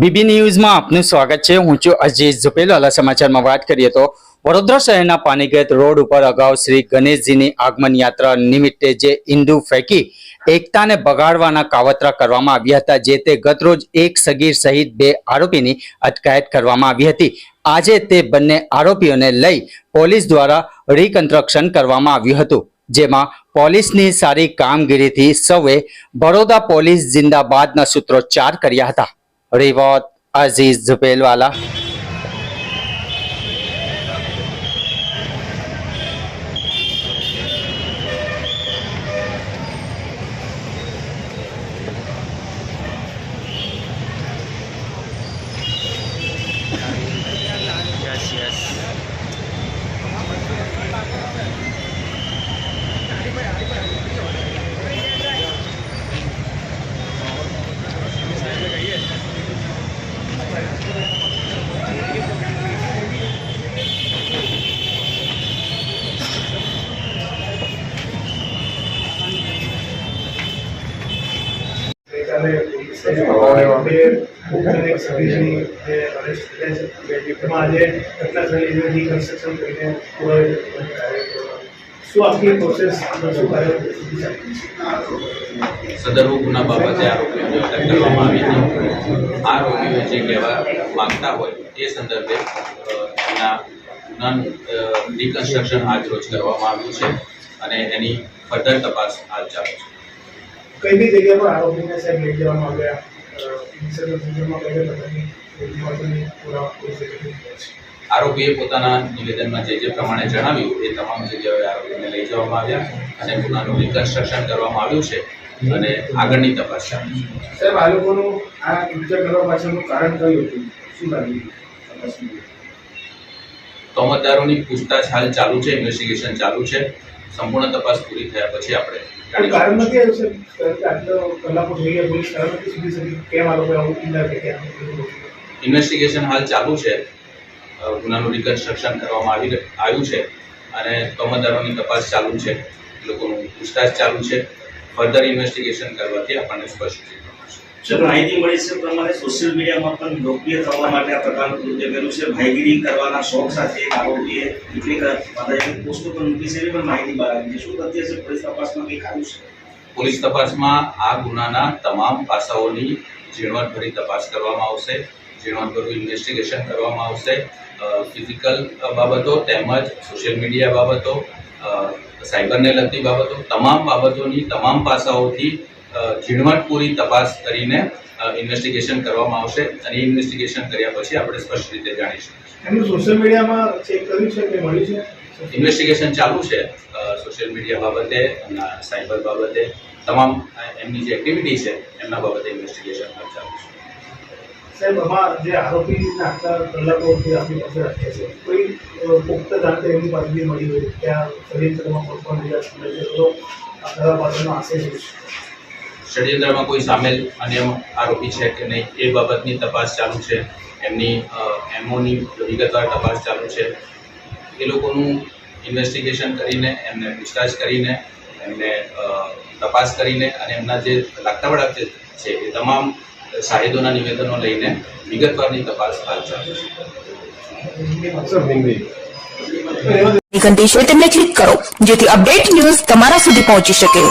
BB ન્યૂઝમાં આપનું સ્વાગત છે. હું છું અજીત ઝુપેલાલા સમાચારમાં વાત કરીએ તો વડોદરા શહેરના પાનીગત રોડ ઉપર અગાઉ શ્રી ગણેશજીની આગમન યાત્રા નિમિત્તે જે ઈંડુ ફેંકી એકતાને બગાડવાના કાવતરા કરવામાં આવ્યા હતા, જે તે ગતરોજ એક સગીર સહિત બે આરોપીની અટકાયત કરવામાં આવી હતી. આજે તે બંને આરોપીઓને લઈ પોલીસ દ્વારા રિકન્સ્ટ્રક્શન કરવામાં આવ્યું હતું, જેમાં પોલીસની સારી કામગીરીથી સૌએ બરોડા પોલીસ જિંદાબાદના સૂત્રોચ્ચાર કર્યા હતા. રિવોત અઝીઝ ઝુપેલવાલા ગઈકાલે છે રિકન્સ્ટ્રક્શન કરીને શું આખી પ્રોસેસ ગુના બાબતે આરોપીઓને કરવામાં આવી આરોપીઓ જે કહેવા માંગતા હોય એ સંદર્ભે એના ગુનાનું રિકન્સ્ટ્રક્શન રોજ કરવામાં આવ્યું છે અને એની ફર્ધર તપાસ હાલ ચાલુ છે. કઈ બી જગ્યા પર આરોપીને સાહેબ લઈ જવામાં આવ્યા. આરોપીએ પોતાના નિવેદનમાં જે જે પ્રમાણે જણાવ્યું એ તમામ જગ્યાએ આરોપીને લઈ જવામાં આવ્યા અને ગુનાનું રિકન્સ્ટ્રક્શન કરવામાં આવ્યું છે અને આગળની તપાસ ચાલુ છે. સાહેબ આ લોકોનું આ કૃત્ય કરવા પાછળનું કારણ કયું હતું? શું લાગ્યું તપાસમાં? તોમતદારોની પૂછતાછ હાલ ચાલુ છે ઇન્વેસ્ટિગેશન ચાલુ છે. સંપૂર્ણ તપાસ પૂરી થયા પછી આપણે કારણ નથી આવ્યું છે આટલો કલાકો થઈ ગયા પોલીસ કારણ નથી સુધી શકી કેમ આ લોકો આવું ચિંતા કે ઇન્વેસ્ટિગેશન હાલ ચાલુ છે. ગુનાનું રિકન્સ્ટ્રક્શન કરવામાં આવી આવ્યું છે અને તોમતદારોની તપાસ ચાલુ છે. લોકોનું પૂછતાછ ચાલુ છે. ફર્ધર ઇન્વેસ્ટિગેશન કરવાથી આપણને સ્પષ્ટ થશે. સર માહિતી મળી છે પ્રમાણે સોશિયલ મીડિયામાં પણ લોકપ્રિય થવા માટે આ પ્રકારનું કૃત્ય કર્યું છે. ભાઈગીરી કરવાના શોખ સાથે એક આરોપીએ કેટલીક માતાજીની પણ મૂકી છે પણ માહિતી બહાર આવી છે. શું તથ્ય છે? પોલીસ તપાસમાં કંઈક આવ્યું છે? પોલીસ તપાસમાં આ ગુનાના તમામ પાસાઓની ઝીણવટભરી તપાસ કરવામાં આવશે. ઝીણવટભરું ઇન્વેસ્ટિગેશન કરવામાં આવશે. ફિઝિકલ બાબતો તેમજ સોશિયલ મીડિયા બાબતો સાયબરને લગતી બાબતો, તમામ બાબતોની તમામ પાસાઓથી ઝીણવટપૂરી તપાસ કરીને ઇન્વેસ્ટિગેશન કરવામાં આવશે અને ઇન્વેસ્ટિગેશન કર્યા પછી આપણે સ્પષ્ટ રીતે જાણીશું. એમનું સોશિયલ મીડિયામાં ચેક કર્યું છે કે મળ્યું છે? ઇન્વેસ્ટિગેશન ચાલુ છે. સોશિયલ મીડિયા બાબતે સાયબર બાબતે તમામ એમની જે એક્ટિવિટી છે એમના બાબતે ઇન્વેસ્ટિગેશન ચાલુ છે. સાહેબ આમાં જે આરોપીના આટલા કલાકોથી આપણી પાસે રાખ્યા છે કોઈ પુખ્ત જાણકારી એમની પાસેથી મળી હોય ત્યાં કોઈ પણ મળે છે તો આ કરવા આશય છે? ષડયંત્રમાં કોઈ સામેલ અન્ય આરોપી છે કે નહીં એ બાબતની તપાસ ચાલુ છે. એમની એમઓની વિગતવાર તપાસ ચાલુ છે. એ લોકોનું ઇન્વેસ્ટિગેશન કરીને એમને પૂછતાછ કરીને એમને તપાસ કરીને અને એમના જે લાગતા વળગતા છે એ તમામ સાહિદોના નિવેદનો લઈને વિગતવારની તપાસ હાલ ચાલુ છે. ઘંટી છે તેમને ક્લિક કરો જેથી અપડેટ ન્યૂઝ તમારા સુધી પહોંચી શકે.